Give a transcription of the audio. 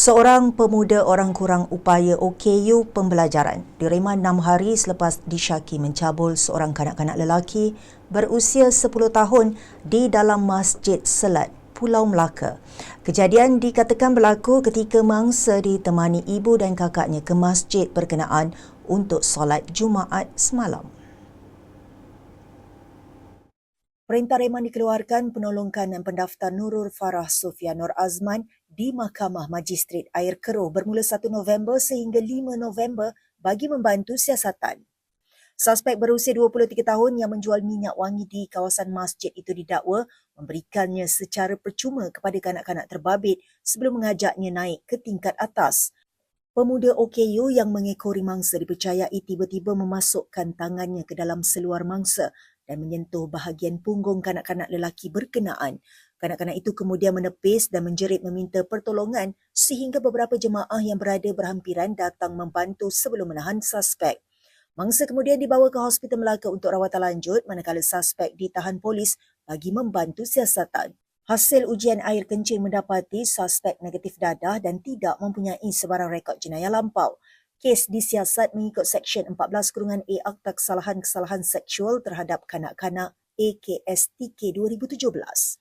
Seorang pemuda orang kurang upaya OKU pembelajaran direman 6 hari selepas disyaki mencabul seorang kanak-kanak lelaki berusia 10 tahun di dalam Masjid Selat Pulau Melaka. Kejadian dikatakan berlaku ketika mangsa ditemani ibu dan kakaknya ke masjid berkenaan untuk solat Jumaat semalam. Perintah reman dikeluarkan penolongkan dan pendaftar Nurul Farah Sofia Nur Azman di Mahkamah Magistrat Air Keruh bermula 1 November sehingga 5 November bagi membantu siasatan. Suspek berusia 23 tahun yang menjual minyak wangi di kawasan masjid itu didakwa memberikannya secara percuma kepada kanak-kanak terbabit sebelum mengajaknya naik ke tingkat atas. Pemuda OKU yang mengekori mangsa dipercayai tiba-tiba memasukkan tangannya ke dalam seluar mangsa dan menyentuh bahagian punggung kanak-kanak lelaki berkenaan. Kanak-kanak itu kemudian menepis dan menjerit meminta pertolongan sehingga beberapa jemaah yang berada berhampiran datang membantu sebelum menahan suspek. Mangsa kemudian dibawa ke Hospital Melaka untuk rawatan lanjut manakala suspek ditahan polis bagi membantu siasatan. Hasil ujian air kencing mendapati suspek negatif dadah dan tidak mempunyai sebarang rekod jenayah lampau kes disiasat mengikut Seksyen 14 A Akta Kesalahan-Kesalahan Seksual terhadap Kanak-Kanak AKSTK 2017.